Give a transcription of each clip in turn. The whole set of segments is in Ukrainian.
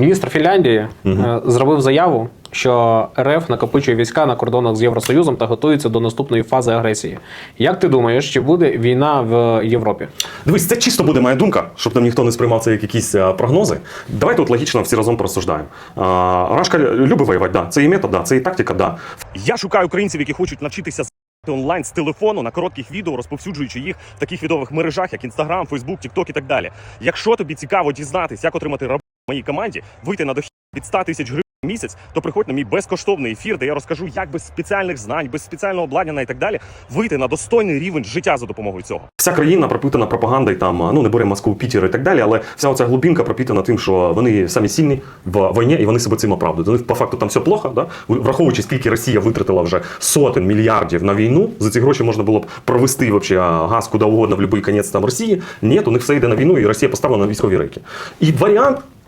Міністр Фінляндії е, зробив заяву, що РФ накопичує війська на кордонах з Євросоюзом та готується до наступної фази агресії. Як ти думаєш, чи буде війна в Європі? Дивись, це чисто буде моя думка, щоб там ніхто не сприймав це як якісь а, прогнози. Давайте от логічно всі разом порозсуждаємо. А, Рашка любить воювати, да. Це і метод, да. це і тактика, да. Я шукаю українців, які хочуть навчитися онлайн з телефону на коротких відео, розповсюджуючи їх в таких відових мережах, як Інстаграм, Фейсбук, Тікток і так далі. Якщо тобі цікаво дізнатись, як отримати моїй команді, вийти на дохід від 100 тисяч гривень. в Місяць, то приходь на мій безкоштовний ефір, де я розкажу, як без спеціальних знань, без спеціального обладнання і так далі вийти на достойний рівень життя за допомогою цього. Вся країна пропитана пропагандою, там ну не беремо Москву, Пітер і так далі, але вся оця глубинка пропитана тим, що вони самі сильні в війні і вони себе цим оправдують. Них по факту там все плохо, да? враховуючи, скільки Росія витратила вже сотень мільярдів на війну. За ці гроші можна було б провести вообще газ куди угодно в будь-який кінець там Росії. Ні, у них все йде на війну, і Росія поставлена на військові рейки. І варіант.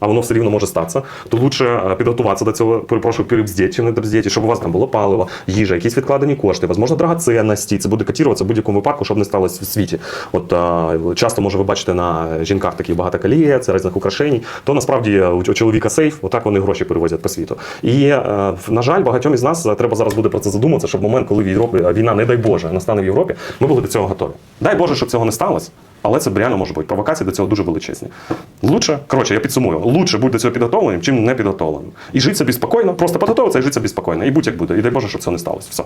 а воно все рівно може статися, то лучше е, підготуватися до цього, перепрошую, перебздєті чи не добздєті, щоб у вас там було паливо, їжа, якісь відкладені кошти, можливо, драгоценності. Це буде котіруватися в будь-якому випадку, щоб не сталося в світі. От а, часто може ви бачите на жінках такі багато коліє, це різних украшень. То насправді е, у чоловіка сейф, отак вони гроші перевозять по світу. І е, на жаль, багатьом із нас е, треба зараз буде про це задуматися, щоб в момент, коли в Європі е, війна, не дай Боже, настане в Європі, ми були до цього готові. Дай Боже, щоб цього не сталося. Але це реально може бути. Провокації до цього дуже величезні. Лучше, коротше, я підсумую, лучше бути до цього підготовленим, чим не підготовленим. І жити собі спокійно, просто підготовитися і жити собі спокійно. І будь як буде. І дай Боже, щоб це не сталося. Все.